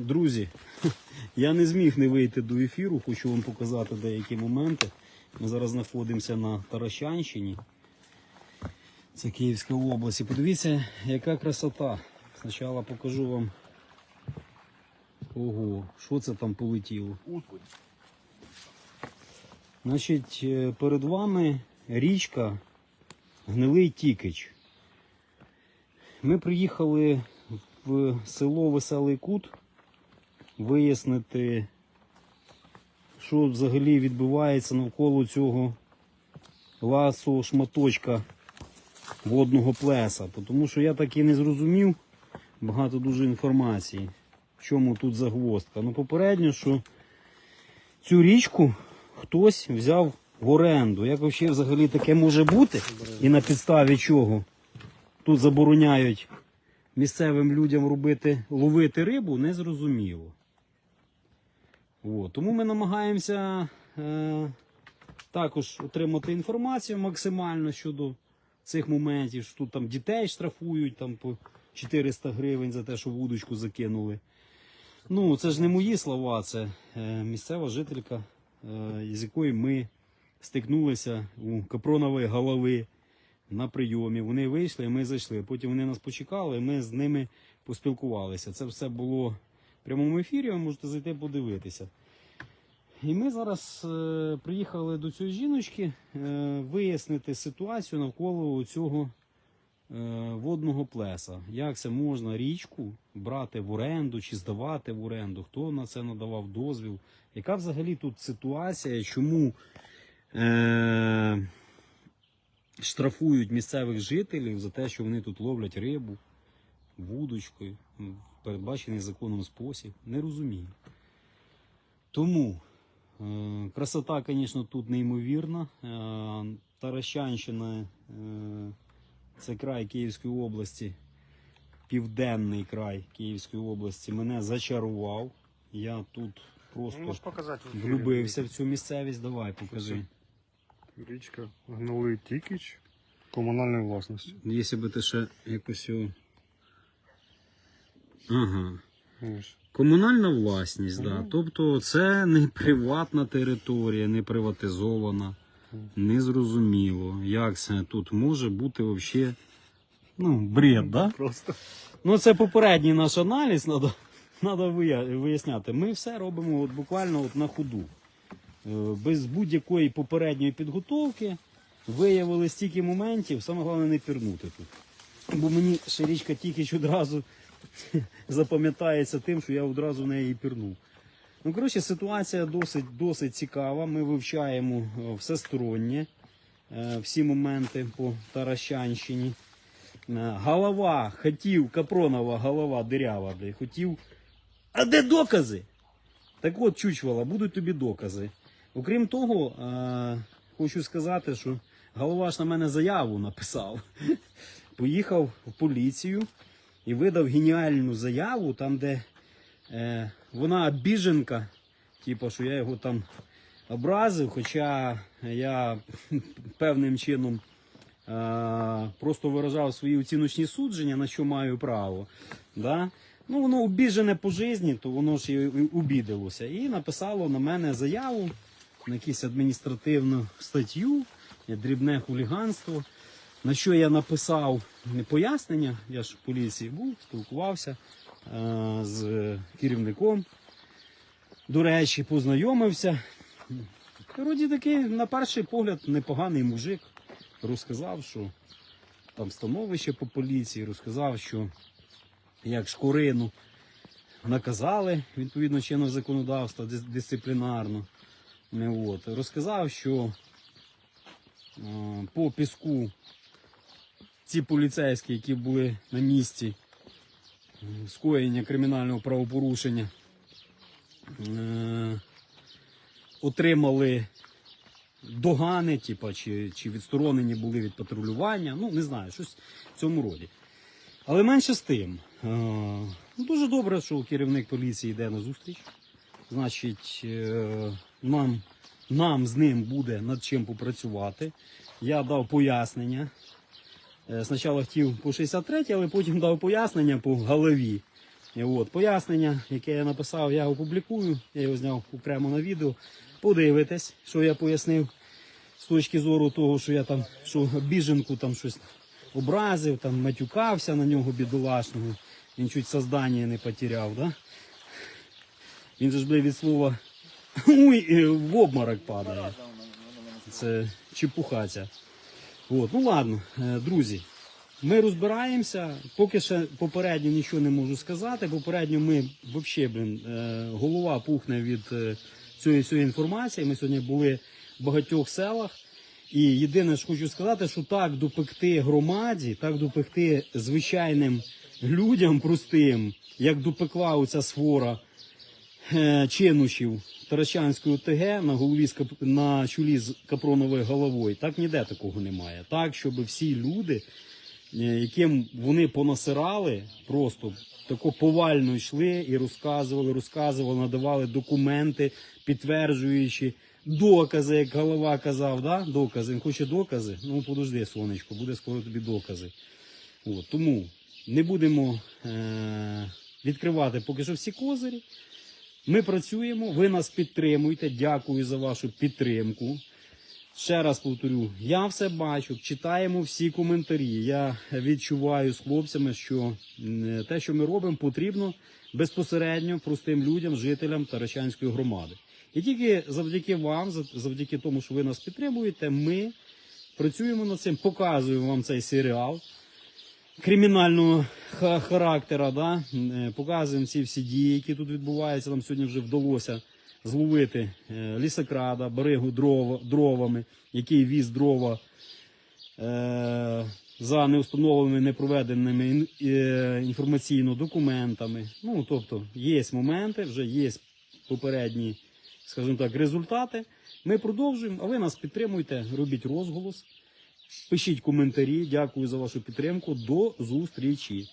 Друзі, я не зміг не вийти до ефіру, хочу вам показати деякі моменти. Ми зараз знаходимося на Таращанщині. Це Київська область. І подивіться, яка красота. Спочатку покажу вам. Ого, що це там полетіло? Значить, е, перед вами річка Гнилий Тікич. Ми приїхали в село Веселий Кут вияснити, що взагалі відбувається навколо цього ласу шматочка водного плеса. Тому що я так і не зрозумів багато дуже інформації, в чому тут загвоздка. Ну, попередньо, що цю річку хтось взяв в оренду. Як взагалі, таке може бути? І на підставі чого тут забороняють місцевим людям робити, ловити рибу, не От. Тому ми намагаємося е, також отримати інформацію максимально щодо цих моментів. що Тут там дітей штрафують там, по 400 гривень за те, що вудочку закинули. Ну, це ж не мої слова, це е, місцева жителька, е, з якою ми стикнулися у Капронової голови на прийомі. Вони вийшли, і ми зайшли. Потім вони нас почекали, і ми з ними поспілкувалися. Це все було прямому ефірі, ви можете зайти подивитися. І ми зараз е, приїхали до цієї жіночки е, вияснити ситуацію навколо цього е, водного плеса. Як це можна річку брати в оренду чи здавати в оренду? Хто на це надавав дозвіл? Яка взагалі тут ситуація? Чому е, штрафують місцевих жителів за те, що вони тут ловлять рибу вудочкою передбачений законом спосіб? Не розумію. Тому е, красота, звісно, тут неймовірна. Е, Таращанщина е, це край Київської області, південний край Київської області мене зачарував. Я тут просто ефірі. влюбився в цю місцевість. Давай, покажи. Річка Гнилий Тікіч комунальної власності. Якщо би ти ще якось. його- Ага. Ось. Комунальна власність, да. Тобто це не приватна територія, не приватизована. Незрозуміло, як це тут може бути взагалі. Ну, бред, да? Просто. Ну, це попередній наш аналіз, треба виясняти. Ми все робимо от буквально от на ходу. Е, Без будь-якої попередньої підготовки виявили стільки моментів, саме головне не пірнути тут. Бо мені ще річка тільки одразу запам'ятається тим, що я одразу в неї пірнув. Ну, коротше, ситуація досить, досить цікава. Ми вивчаємо е, всестороннє е, всі моменти по Таращанщині. Е, Голова хотів, Капронова голова дирява, блядь, хотів. А де докази? Так от, чучвала, будуть тобі докази. Окрім того, хочу сказати, що голова ж на мене заяву написав. Поїхав в поліцію і видав геніальну заяву, там, де е, вона біженка, типу, що я його там образив, хоча я певним чином е, просто виражав свої оціночні судження, на що маю право. Да? Ну, воно обіжене по житті, то воно ж і обідалося. І написало на мене заяву на якусь адміністративну статтю, дрібне хуліганство. На що я написав пояснення, я ж в поліції був, спілкувався е, з керівником. До речі, познайомився. Вроді такий, на перший погляд, непоганий мужик. Розказав, що там становище по поліції, розказав, що як шкурину наказали відповідно чинного законодавства дисциплінарно. От. Розказав, що е, по піску ці поліцейські, які були на місці скоєння кримінального правопорушення, е, отримали догани, типа, чи, чи відсторонені були від патрулювання. Ну, не знаю, щось в цьому роді. Але менше з тим. е, ну, дуже добре, що керівник поліції йде на зустріч. Значить, е, нам, нам з ним буде над чим попрацювати. Я дав пояснення. Е, Спочатку хотів по 63, але потім дав пояснення по голові. От, пояснення, яке я написав, я опублікую. Я його зняв окремо на відео. Подивитесь, що я пояснив з точки зору того, що я там що біженку там щось образив, там матюкався на нього бідолашного. Він чуть создання не потеряв, да? Він блин, від слова е, в обморок падає. Це чепуха ця. От, ну ладно, е, друзі. Ми розбираємося. Поки ще попередньо нічого не можу сказати. Попередньо ми взагалі, блін, е, голова пухне від е, цієї всієї інформації. Ми сьогодні були в багатьох селах. І єдине, що хочу сказати, що так допекти громаді, так допекти звичайним людям простим, як допекла оця свора чинушів Таращанської ОТГ на голові на чолі з капроновою головою. Так ніде такого немає. Так, щоб всі люди, е, яким вони понасирали, просто тако повально йшли і розказували, розказували, надавали документи, підтверджуючи докази, як голова казав, да? докази. Він хоче докази. Ну подожди, сонечко, буде скоро тобі докази. От, тому не будемо е- відкривати поки що всі козирі. Ми працюємо, ви нас підтримуєте. Дякую за вашу підтримку. Ще раз повторю, я все бачу, читаємо всі коментарі. Я відчуваю з хлопцями, що те, що ми робимо, потрібно безпосередньо простим людям, жителям Таращанської громади. І тільки завдяки вам, завдяки тому, що ви нас підтримуєте, ми працюємо над цим, показуємо вам цей серіал кримінального ха- характера, да? е, показуємо ці всі дії, які тут відбуваються. Нам сьогодні вже вдалося зловити е, лісокрада, баригу дрова, дровами, який віз дрова е, за неустановленими, непроведеними е, інформаційно документами. Ну, тобто, є моменти, вже є попередні, скажімо так, результати. Ми продовжуємо, а ви нас підтримуйте, робіть розголос. Пишіть коментарі. Дякую за вашу підтримку. До зустрічі.